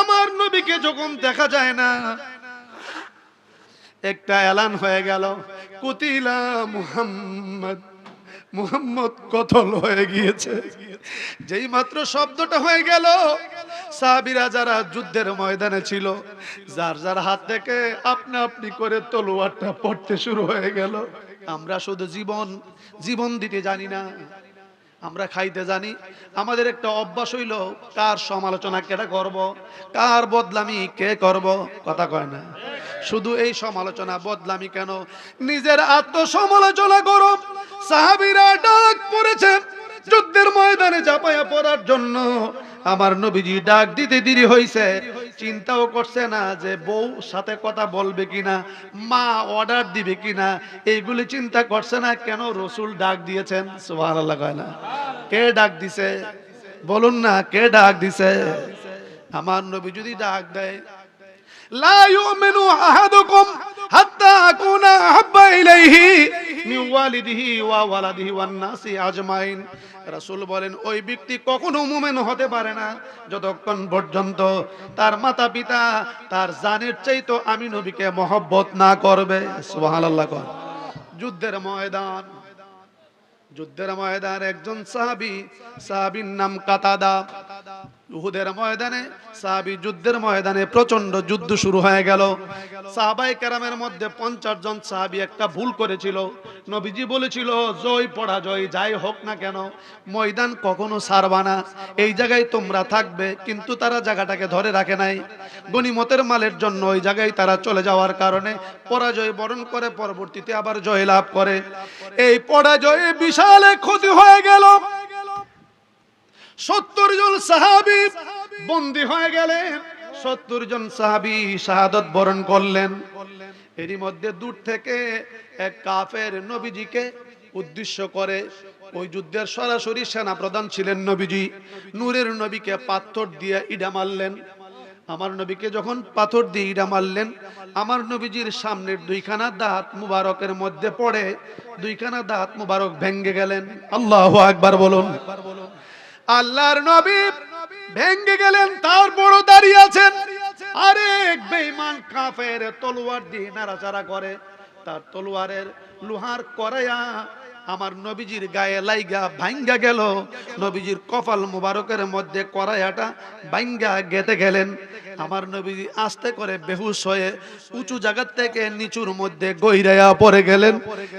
আমার নবীকে যখন দেখা যায় না, একটা এলান হয়ে গেল, কুতিলা মুহাম্মদ মুহাম্মদ কতল হয়ে গিয়েছে। যেই মাত্র শব্দটা হয়ে গেল, সাহাবিরা যারা যুদ্ধের ময়দানে ছিল, যার যার হাত থেকে আপনা আপনি করে তলোয়ারটা পড়তে শুরু হয়ে গেল। আমরা শুধু জীবন জীবন দিতে জানি না আমরা খাইতে জানি। আমাদের একটা অভ্যাস হইল, কার সমালোচনা কেটা করব, কার বদলামি কে করব, কথা কয় না। শুধু এই সমালোচনা, বদলামি কেন? নিজের আত্মসমালোচনা করো। সাহাবিরা ডাক পড়েছে যুদ্ধের ময়দানে চাপায়া পড়ার জন্য। আমার নবীজি ডাক দিতে দেরি হইছে। চিন্তাও করছে না যে বউ সাথে কথা বলবে কিনা, মা অর্ডার দিবে কিনা, এইগুলি চিন্তা করছে না, কেন রসুল ডাক দিয়েছেন? সুবহানাল্লাহ কয় না। কে ডাক দিছে? বলুন না, কে ডাক দিছে? আমার নবী যদি ডাক দেয়, লা ইউমিনু আহাদুকুম হাত্তা আকুনা আহাব্বা ইলাইহি মিন ওয়ালিদিহি ওয়া ওয়ালাদিহি ওয়ান নাসি আজমাইন। রাসূল বলেন, ওই ব্যক্তি কখনো মুমিন হতে পারে না। যতক্ষণ পর্যন্ত তার মাতা পিতা তার জানের চাইতো আমি নবীকে মহব্বত না করবে, সুবহানাল্লাহ যুদ্ধের ময়দান। যুদ্ধের ময়দান একজন সাহাবি, সাহাবির নাম কাতাদা। উহুদের ময়দানে, সাহাবি যুদ্ধের ময়দানে প্রচণ্ড যুদ্ধ শুরু হয়ে গেল। সাহাবাই কেরামের মধ্যে পঞ্চাশ জন সাহাবি একটা ভুল করেছিল। নবীজি বলেছিল, জয় পরাজয় যাই হোক না কেন, ময়দান কখনো সারবা না। এই জায়গায় তোমরা থাকবে, কিন্তু তারা জায়গাটাকে ধরে রাখে নাই। গনিমতের মালের জন্য ওই জায়গায় তারা চলে যাওয়ার কারণে পরাজয় বরণ করে, পরবর্তীতে আবার জয় লাভ করে। এই পরাজয়ে বিশাল ক্ষতি হয়ে গেল। সত্তর জন সাহাবি বন্দী হয়ে গেলেন। সত্তর জন সাহাবি শাহাদত বরণ করলেন। এরই মধ্যে দূর থেকে এক কাফের নবীজিকে উদ্দেশ্য করে ওই যুদ্ধের সরাসরি সেনা প্রধান ছিলেন নবীজি। নূরের নবীকে পাথর দিয়ে ইডা মারলেন। আমার নবীকে যখন পাথর দিয়ে ইডা মারলেন, আমার নবীজির সামনের দুইখানা দাঁত মুবারকের মধ্যে পড়ে, দুইখানা দাঁত মুবারক ভেঙ্গে গেলেন। আল্লাহ একবার বলুন। আল্লাহর নবী ভেঙ্গে গেলেন, তারপরও দাঁড়িয়ে আছেন। আরেক বেঈমান কাফের তলোয়ার দিয়ে নাড়াচাড়া করে, তার তলোয়ারের লোহার করাইয়া আমার নবীজির গায়ে লাইগা ভাঙ্গা গেল। নবীজির কপাল মুবারকের মধ্যে করাইয়াটা ভাঙ্গা গেতে গেলেন। আমার নবীজি আস্তে করে বেহুশ হয়ে উঁচু জায়গার থেকে নিচুর মধ্যে গইরাইয়া পড়ে গেলেন।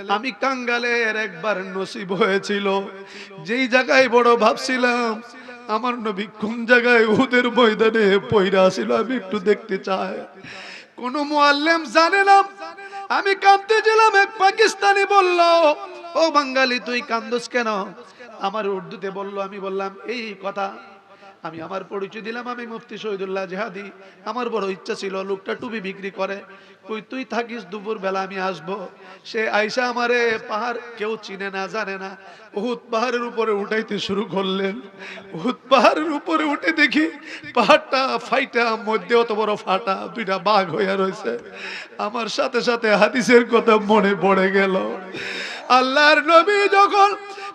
আমি কাঙ্গালের একবার নসিব হয়েছিল। যেই জায়গায় বড় ভাবছিলাম, আমার নবী কোন জায়গায় ওদের ময়দানে পয়রা ছিল আমি একটু দেখতে চাই। কোন মুআল্লিম জানে আমি কাঁদতে কাঁদতেছিলাম এক পাকিস্তানি বলল, ও বাঙালি, তুই কান্দোস কেন? আমার উর্দুতে বলল, আমি বললাম, এই কথা আমি আমার পরিচয় দিলাম, আমি মুফতি শহীদুল্লাহ জেহাদি। আমার বড় ইচ্ছা ছিল লোকটা টুপি বিক্রি করে। কই, তুই থাকিস দুপুর বেলা আমি আসব। সে আইসা আমারে পাহাড়, কেউ চিনে না, জানে না। উহুদ পাহাড়ের উপরে উঠাইতে শুরু করলেন। উহুদ পাহাড়ের উপরে উঠে দেখি পাহাড়টা ফাইটা, মধ্যে অত বড় ফাটা, দুইটা বাঘ হইয়া রয়েছে আমার সাথে সাথে হাদিসের কথা মনে পড়ে গেল। আল্লাহর নবী যখন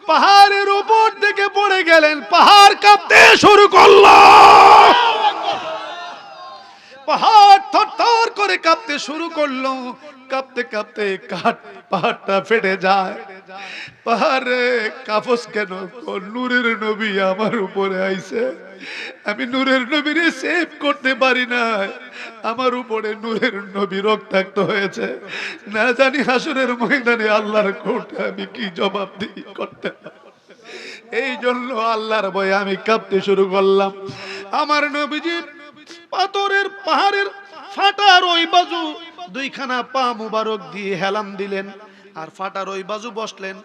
পাহাড়ের উপর থেকে পড়ে গেলেন পাহাড় কাঁপতে শুরু করল। পাহাড় থর করে কাঁপতে শুরু করল। কাঁপতে কাঁপতে কাঠ পাহাড়টা ফেটে যায়। পাহাড়ে কাফস কেন? নূরের নবী আমার উপরে আইছে। আমি নূরের নবীরে সেভ করতে পারি না আমার উপরে নূরের নবী রক্তাক্ত হয়েছে। না জানি হাসুরের ময়দানে আল্লাহর কোর্টে আমি কি জবাব দিই করতে এই জন্য আল্লাহর ভয়ে আমি কাঁপতে শুরু করলাম। আমার নবীজি পাথরের পাহাড়ের ফাটার ওই বাজু দুইখানা পা মুবারক দিয়ে হেলাম দিলেন আর ফাটার ওই বাজু বসলেন।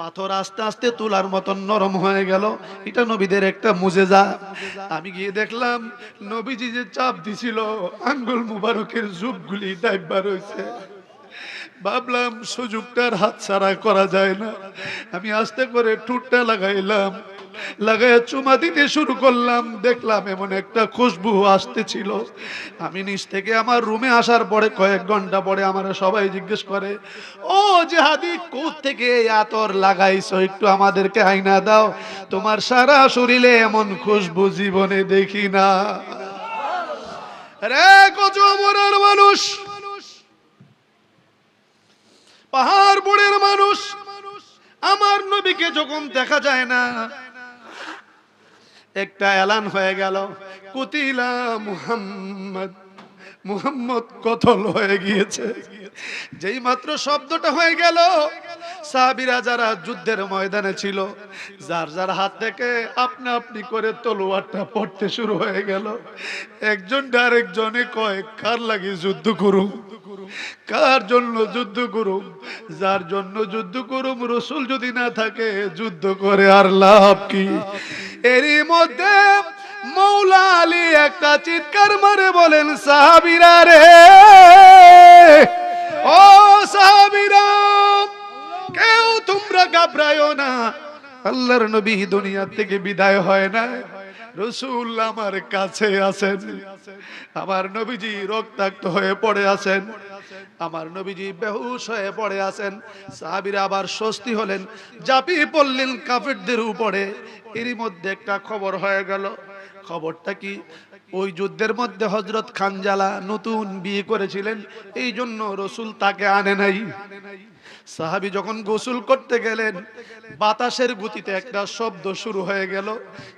পাথর আস্তে আস্তে তুলার মতন নরম হয়ে গেল। এটা নবীদের একটা মুজেজা। আমি গিয়ে দেখলাম, নবীজি যে চাপ দিছিল, আঙ্গুল মুবারকের জুবগুলি দাইবার হয়েছে ভাবলাম সুযোগটার হাত ছাড়া করা যায় না। আমি আস্তে করে ঠুটটা লাগাইলাম। লাগাইয়া চুমা দিতে শুরু করলাম। দেখলাম এমন একটা খুশবু আসতেছিল। আমি নিচ থেকে আমার রুমে আসার পরে কয়েক ঘণ্টা পরে আমার সবাই জিজ্ঞেস করে, ও জেহাদি কোথ থেকে আতর লাগাইছো? একটু আমাদেরকে আইনা দাও। তোমার সারা শরীরে এমন খুশবু জীবনে দেখি না। রে কচু মরার মানুষ। পাহাড় বুড়ের মানুষ। আমার নবীকে যখন দেখা যায় না একটা এলান হয়ে গেল। কুতিলা মুহাম্মদ মুহাম্মদ কতল হয়ে গিয়েছে। যেই মাত্র শব্দটা হয়ে গেল, সাহাবিরা যারা যুদ্ধের ময়দানে ছিল, যার যার হাত থেকে আপনা আপনি করে তলোয়ারটা পড়তে শুরু হয়ে গেল। একজন আরেকজনে কয়, কার লাগে যুদ্ধ করুম? কার জন্য যুদ্ধ করুম? যার জন্য যুদ্ধ করুম, রসুল যদি না থাকে, যুদ্ধ করে আর লাভ কি? এরই মধ্যে মৌলা আলী একটা চিৎকার মারে বলেন, সাহাবিরা রে! ও সাহাবিরা, কেউ তোমরা ঘাবড়ায়ও না। আল্লাহর নবী দুনিয়া থেকে বিদায় হয় না। রসুল আমার কাছে আছেন আমার নবীজি রক্তাক্ত হয়ে পড়ে আছেন আমার নবীজি বেহুশ হয়ে পড়ে আছেন সাহাবিরা আবার স্বস্তি হলেন। জাপি পড়লেন কাফেরদের উপরে। এরই মধ্যে একটা খবর হয়ে গেল। খবরটা কি? ওই যুদ্ধের মধ্যে হজরত খানজালা নতুন বিয়ে করেছিলেন এই জন্য রসুল তাকে আনে নাই। সাহাবি যখন গোসল করতে গেলেন, বাতাসের গতিতে একটা শব্দ শুরু হয়ে গেল।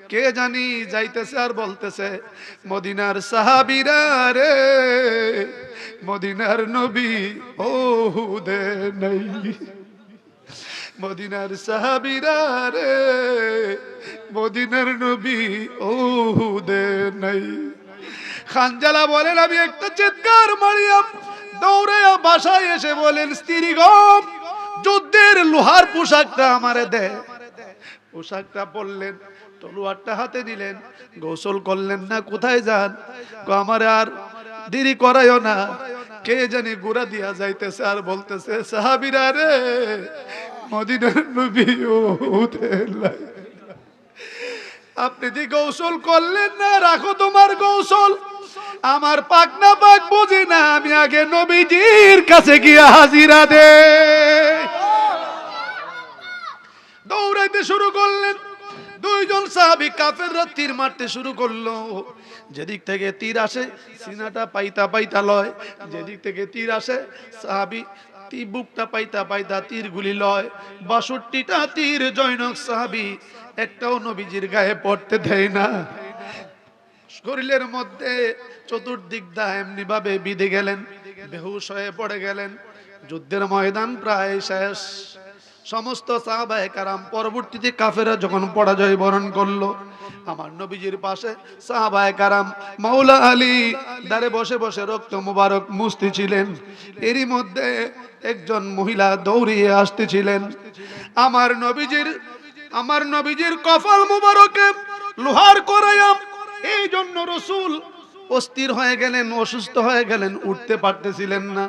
কে জানি যাইতেছে আর বলতেছে, মদিনার সাহাবিরা রে, মদিনার নবী ও হুদে নাই। মদিনার সাহাবিরা রে, মদিনার নবী ও হুদে নাই খানজালা বলেন, আমি একটা চিৎকার মারিয়াম দৌড়ে বাসায় এসে বলেন, স্ত্রী গম যুদ্ধের লোহার পোশাকটা আমারে দে। পোশাকটা পরলেন, তলোয়ারটা হাতে নিলেন, গোসল করলেন না, কোথায় যান? আমার আর দেরি করাইও না, কে জানি গুড়া দিয়া যাইতেছে আর বলতেছে, সাহাবিরা রে মদিনার নবী ও। আপনি যে কৌশল করলেন না, রাখো তোমার কৌশল। আমার পাক না পাক বুঝি না, আমি আগে নবীজির কাছে গিয়ে হাজিরা দে। দৌড়াইতে শুরু করলেন। দুইজন সাহাবি কাফেররা তীর মারতে শুরু করল। যেদিক থেকে তীর আসে, সিনাটা পাইতা পাইতা লয়। যেদিক থেকে তীর আসে, সাহাবি বুকটা পাইতা পাইতা তীর গুলি লয়। বাষট্টিটা তীর জৈনক সাহাবি, একটাও নবীজির গায়ে পড়তে দেয় না। শরীরের মধ্যে চতুর্দিক দা এমনি ভাবে বিধে গেলেন, বেহুশ হয়ে পড়ে গেলেন। যুদ্ধের ময়দান প্রায় শেষ। সমস্ত সাহাবায়ে কারাম পরবর্তীতে কাফেরা যখন পরাজয় বরণ করল, আমার নবীজির পাশে সাহাবায়ে কারাম মাওলা আলী দারে বসে বসে রক্ত মুবারক মুস্তি ছিলেন। এরই মধ্যে একজন মহিলা দৌড়িয়ে আসতেছিলেন। আমার নবীজির আমার নবীজির কপাল মুবারকে লোহার করায়াম এই জন্য রসুল অস্থির হয়ে গেলেন, অসুস্থ হয়ে গেলেন, উঠতে পারতেছিলেন না।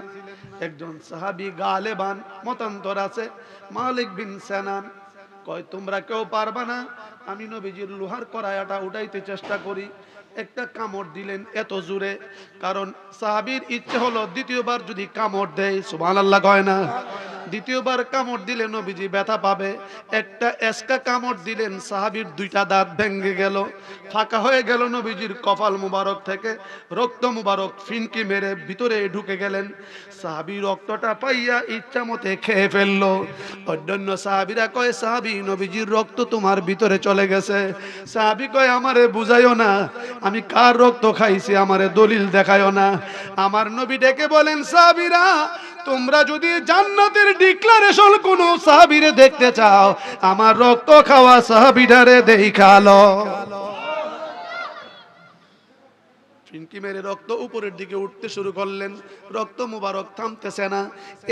একজন সাহাবি গালেবান, মতান্তর আছে। মালিক বিন সেনান কয়, তোমরা কেউ পারবা না? আমি নবীজির লোহার করায়াটা উঠাইতে চেষ্টা করি। একটা কামড় দিলেন এত জুড়ে কারণ সাহাবির ইচ্ছে হলো দ্বিতীয়বার যদি কামড় দেয়, সুবহানাল্লাহ কয় না? দ্বিতীয়বার কামড় দিলে নবীজি ব্যথা পাবে। একটা এসকা কামড় দিলেন, সাহাবির দুইটা দাঁত ভেঙে গেল। ফাঁকা হয়ে গেল নবীজির কপাল মুবারক থেকে। রক্ত মুবারক ফিনকি মেরে ভিতরে ঢুকে গেলেন। সাহাবি রক্তটা পাইয়া ইচ্ছা মতে খেয়ে ফেলল। অন্যান্য সাহাবিরা কয়, সাহাবি, নবীজির রক্ত তোমার ভিতরে চলে গেছে। সাহাবি কয়, আমারে বুঝাইও না। আমি কার রক্ত খাইছি, আমারে দলিল দেখায়ও না। আমার নবী ডেকে বলেন, সাহাবিরা তোমরা যদি জান্নাতের ডিক্লারেশন কোন সাহাবিরে দেখতে চাও, আমার রক্ত খাওয়া সাহাবিডারে দেখাল। ফিনকি মেরে রক্ত উপরের দিকে উঠতে শুরু করলেন, রক্ত মুবারক থামতেছে না।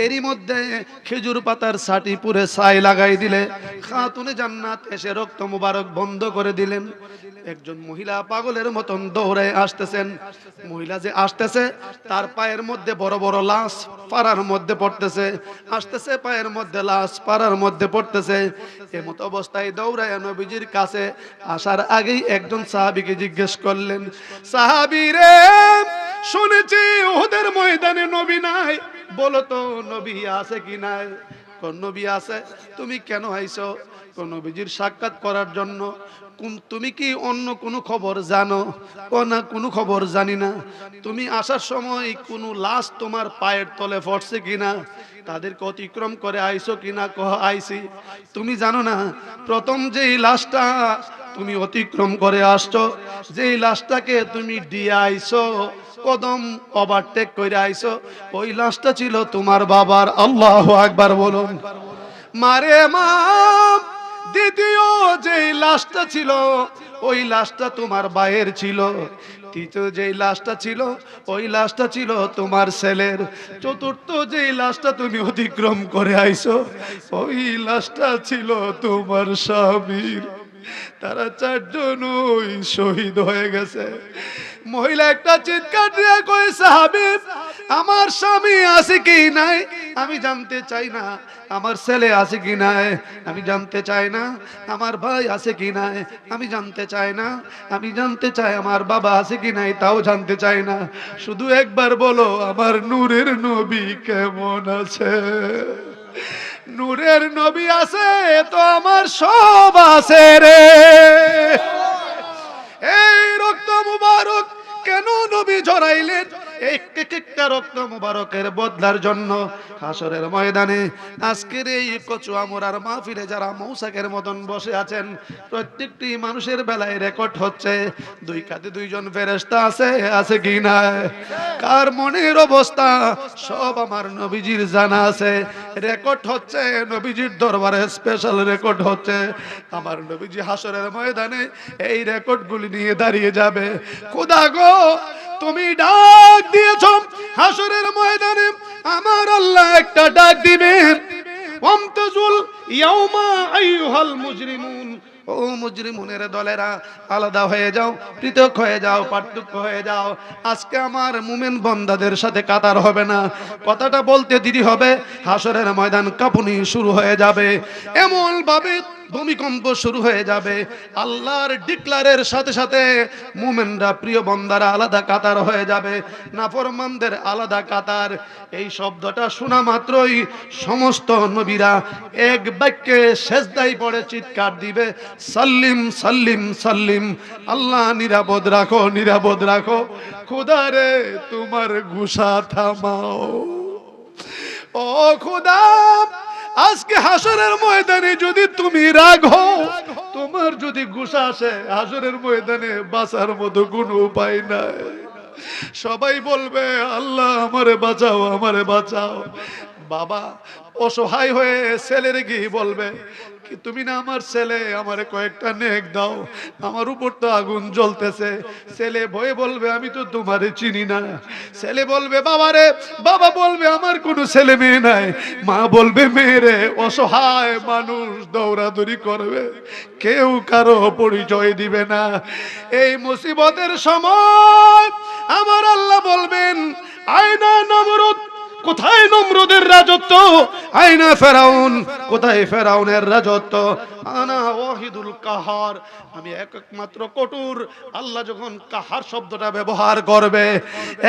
এরই মধ্যে খেজুর পাতার সাটি পুরে ছাই লাগাই দিলে, খাতুনে জান্নাত এসে রক্ত মুবারক বন্ধ করে দিলেন। একজন মহিলা পাগলের মতন দৌড়ে আসতেছেন। মহিলা যে আসতেছে, তার পায়ের মধ্যে বড় বড় লাশ পাড়ার মধ্যে পড়তেছে। আসতেছে পায়ের মধ্যে লাশ পাড়ার মধ্যে পড়তেছে। এমত অবস্থায় দৌড়ায় নবীজির কাছে আসার আগেই একজন সাহাবিকে জিজ্ঞেস করলেন, সাহাবি রে, শুনেছি ওদের ময়দানে নবী নাই। বলো তো নবী আছে কি নাই? কোন নবী আছে? তুমি কেন আইছো? মাত্র নবীজির সাক্ষাৎ করার জন্য কোন, তুমি কি অন্য কোনো খবর জানো? ও না, কোনো খবর জানি না। তুমি আসার সময় কোনো লাশ তোমার পায়ের তলে পড়ছে কিনা? তাদেরকে অতিক্রম করে আইসো কিনা? কহ আইসি তুমি জানো না, প্রথম যেই লাশটা তুমি অতিক্রম করে আসছো, যেই লাশটাকে তুমি দিয়ে আইসো কদম ওভারটেক করে আইসো। ওই লাশটা ছিল তোমার বাবার। আল্লাহ আকবার বলুন। মারে মা দ্বিতীয় যেই লাশটা ছিল, ওই লাশটা তোমার বায়ের ছিল। তৃতীয় যেই লাশটা ছিল, ওই লাশটা ছিল তোমার ছেলের। চতুর্থ যেই লাশটা তুমি অতিক্রম করে আইছো ওই লাশটা ছিল তোমার স্বামীর। তারা চারজন ওই শহীদ হয়ে গেছে। মহিলা একটা চিৎকার দিয়ে কয়েছে হাবিব আমার স্বামী আছে কি নাই? আমি জানতে চাই না, আমার ছেলে আছে কি নাই? আমি জানতে চাই না, আমার ভাই আছে কি নাই? আমি জানতে চাই না, আমি জানতে চাই আমার বাবা আছে কি নাই? তাও জানতে চাই না, শুধু একবার বলো, আমার নূরের নবী কেমন আছে? নূরের নবী আছে, তো আমার সব আছে রে। এই রক্ত মুবারক কেন নবী জড়াইলেন? রক্ত মুবারকের বদলার জন্য হাসরের ময়দানে আজকের এই কচু আমরার মাহফিলে যারা মৌসাকের মতন বসে আছেন, প্রত্যেকটি মানুষের বেলায় রেকর্ড হচ্ছে, দুই কাতে দুইজন ফেরেস্তা আছে আছে কি না কার মনের অবস্থা? সব আমার নবীজির জানা আছে। রেকর্ড হচ্ছে, নবীজির দরবারে স্পেশাল রেকর্ড হচ্ছে। আমার নবীজি হাসরের ময়দানে এই রেকর্ডগুলি নিয়ে দাঁড়িয়ে যাবে। খোদা গো তুমি ডাক দিয়েছ হাসরের ময়দানে, আমার আল্লাহ একটা ডাক দিবেন। মুজরিমুন। ও দলেরা, আলাদা হয়ে যাও, পৃথক হয়ে যাও, পার্থক্য হয়ে যাও। আজকে আমার সাথে কাতার হবে না। কথাটা বলতে দিদি হবে, হাসরের ময়দান কাঁপুনি শুরু হয়ে যাবে। এমন ভাবে ভূমিকম্প শুরু হয়ে যাবে। আল্লাহর ডিক্লারের সাথে সাথে মুমেনরা প্রিয় বন্দারা আলাদা কাতার হয়ে যাবে। নাফরমানদের আলাদা কাতার। এই শব্দটা শোনা মাত্রই সমস্ত নবীরা এক বাক্যে শেষদাই পড়ে চিৎকার দিবে, সাল্লিম সাল্লিম সাল্লিম, আল্লাহ নিরাপদ রাখো নিরাপদ রাখো। খুদারে তোমার গুসা থামাও। ও খুদা আজকে হাসরের ময়দানে যদি তুমি রাখো তোমার যদি গুসা আসে, হাসরের ময়দানে বাঁচার মতো কোনো উপায় নাই। সবাই বলবে, আল্লাহ আমারে বাঁচাও আমারে বাঁচাও। বাবা অসহায় হয়ে ছেলের গিয়ে বলবে, কি তুমি না আমার ছেলে? আমার কয়েকটা নেক দাও। আমার উপর তো আগুন জ্বলতেছে। ছেলে ভয়ে বলবে, আমি তো তোমারে চিনি না। ছেলে বলবে বাবারে বাবা বলবে, আমার কোনো ছেলে মেয়ে নাই। মা বলবে, মেয়েরে, অসহায় মানুষ দৌড়াদৌড়ি করবে। কেউ কারও পরিচয় দিবে না। এই মুসিবতের সময় আমার আল্লাহ বলবেন, আয়না নমরুদ কোথায় নমরুদের রাজত্ব? আয়না ফেরাউন, কোথায় ফেরাউনের রাজত্ব? আনা ওয়াহিদুল কাহার, আমি এক একমাত্র কটুর। আল্লাহ যখন কাহার শব্দটা ব্যবহার করবে,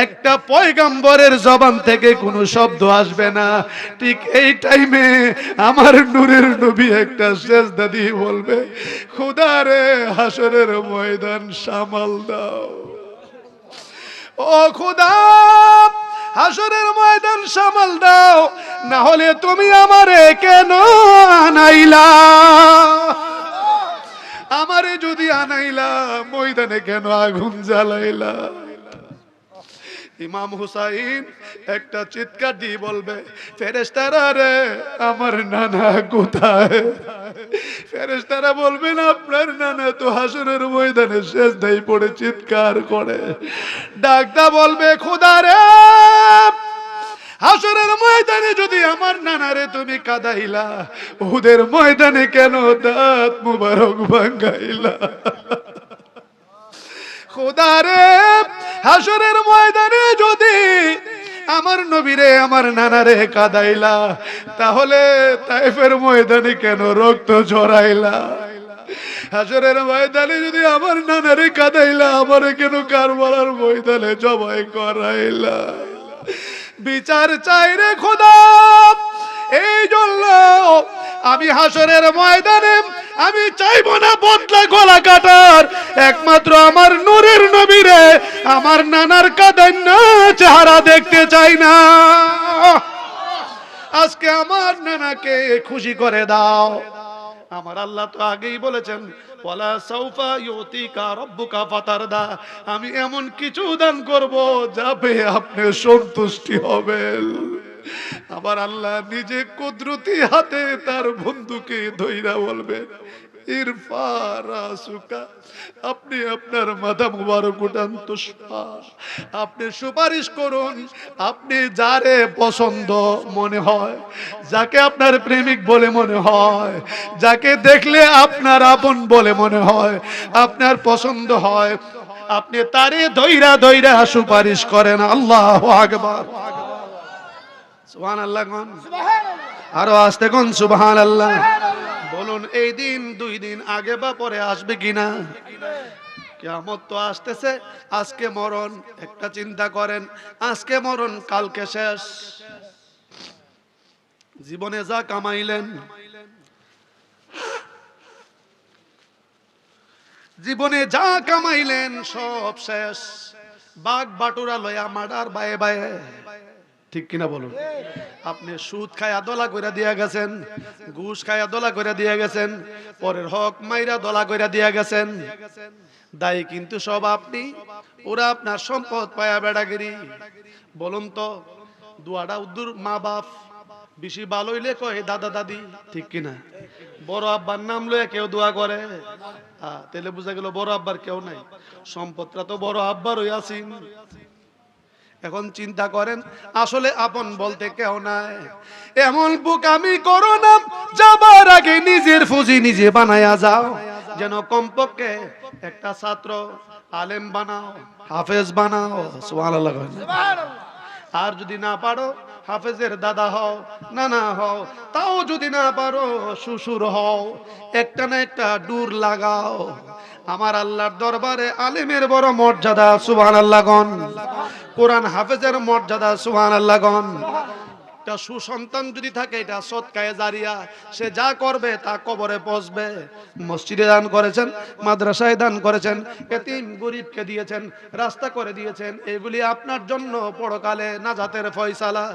একটা পয়গাম্বরের জবান থেকে কোনো শব্দ আসবে না। ঠিক এই টাইমে আমার নূরের নবী একটা সেজদা দিয়ে বলবে খুদারে হাসরের ময়দান সামাল দাও। ও খুদা! হাসরের ময়দান সামাল দাও, না হলে তুমি আমারে কেন আনাইলা? আমারে যদি আনাইলা, ময়দানে কেন আগুন জ্বালাইলা? ইমাম হুসাইন একটা চিৎকার দিয়ে বলবে ফেরেস্তারা রে, আমার নানা কোথায়? ফেরেস্তারা বলবেন আপনার নানা তো হাসনের ময়দানে শেষ দেই পড়ে চিৎকার করে। ডাকটা বলবে, খোদা রে, হাসরের ময়দানে যদি আমার নানারে তুমি কাদাইলা ওদের ময়দানে কেন দাঁত মুবারক ভাঙ্গাইলা? খোদারে হাসরের ময়দানে যদি আমার নবীরে, আমার নানারে কাদাইলা, তাহলে তাইফের ময়দানে কেন রক্ত ঝরাইলা? হাসরের ময়দানে যদি আমার নানারে কাদাইলা, আমারে কেন কারবালার ময়দানে জবাই করাইলা? বিচার চাই রে খোদা এই জন্য আমি হাসরের ময়দানে, আমি চাইব না বদলা গলা কাটার। একমাত্র আমার নূরের নবীরে, আমার নানার কাদার না চেহারা দেখতে চাই না। আজকে আমার নানাকে খুশি করে দাও। আমার আল্লাহ তো আগেই বলেছেন আমি এমন কিছু দান করব যাবে আপনি সন্তুষ্টি হবেন। আবার আল্লাহ নিজে কুদরতি হাতে তার বন্ধুকে ধইরা বলবে আপনি আপনার মাথা মুবারক উঠান তুষ্পা আপনি সুপারিশ করুন, আপনি যারে পছন্দ মনে হয়, যাকে আপনার প্রেমিক বলে মনে হয়, যাকে দেখলে আপনার আপন বলে মনে হয়, আপনার পছন্দ হয়, আপনি তারে দইরা দইরা সুপারিশ করেন, আল্লাহ আকবার। সুবহান আল্লাহ আরও আসতে কোন সুবহান আল্লাহ বলুন এই দিন দুই দিন আগে বা পরে আসবে কিনা? কেমন তো আসতেছে আজকে মরণ একটা চিন্তা করেন আজকে মরণ কালকে শেষ। জীবনে যা কামাইলেন জীবনে যা কামাইলেন সব শেষ। বাঘ বাটুরা লয়া মাডার বায়ে বায়ে। ঠিক কিনা বলুন? আপনি সুদ খায়া দলা কইরা দিয়া গেছেন, ঘুষ খায়া দলা কইরা দিয়া গেছেন, পরের হক মাইরা দলা কইরা দিয়া গেছেন। দায়ী কিন্তু সব আপনি, ওরা আপনার সম্পদ পায়া বেড়াগিরি। বলুন তো দুয়াটা উদ্দুর মা বাপ, বেশি ভালো হইলে কয়, দাদা, দাদি? ঠিক কিনা? বড় আব্বার নাম লয়ে কেউ দোয়া করে? তাহলে বুঝা গেল বড় আব্বার কেউ নাই। সম্পদটা তো বড় আব্বার হই আছেন। এখন চিন্তা করেন, আসলে আপন বলতে কেউ নাই। এমন বুক আমি করো নাম যাবার আগে নিজের ফুজি নিজে বানায়া যাও। যেন কমপক্ষে একটা ছাত্র আলেম বানাও, হাফেজ বানাও আর যদি না পারো হাফেজের দাদা হও, নানা হও, তাও যদি না পারো, শ্বশুর হও, একটা না একটা ডুর লাগাও। আমার আল্লাহর দরবারে আলিমের বড় মর্যাদা, সুবহানাল্লাহ গন কোরআন হাফেজের মর্যাদা, সুবহানাল্লাহ গন একটা সুসন্তান যদি থাকে, এটা সৎকায়ে জারিয়া, সে যা করবে তা কবরে পৌঁছবে। মসজিদে দান করেছেন, মাদ্রাসায় দান করেছেন, এতিম গরিবকে দিয়েছেন, রাস্তা করে দিয়েছেন, এগুলি আপনার জন্য পরকালে নাজাতের ফয়সালা।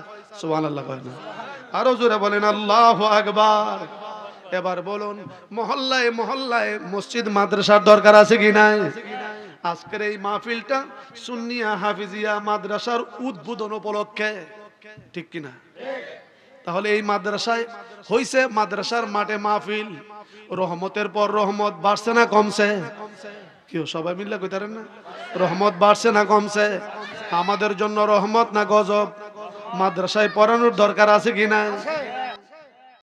সুবহানাল্লাহ কয় না। আরও জোরে বলেন, আল্লাহ আকবার। এবার বলুন, মহল্লায় মহল্লায় মসজিদ, মাদ্রাসার দরকার আছে কি নাই? আজকের এই মাহফিলটা সুন্নিয়া হাফিজিয়া মাদ্রাসার উদ্বোধন উপলক্ষে। ঠিক কিনা? তাহলে এই মাদ্রাসায় হইছে মাদ্রাসার মাঠে মাহফিল। রহমতের পর রহমত বাড়ছে না কমছে? কেউ সবাই মিললে কইতারেন না? রহমত বাড়ছে না কমছে? আমাদের জন্য রহমত না গজব? মাদ্রাসায় পড়ানোর দরকার আছে কি না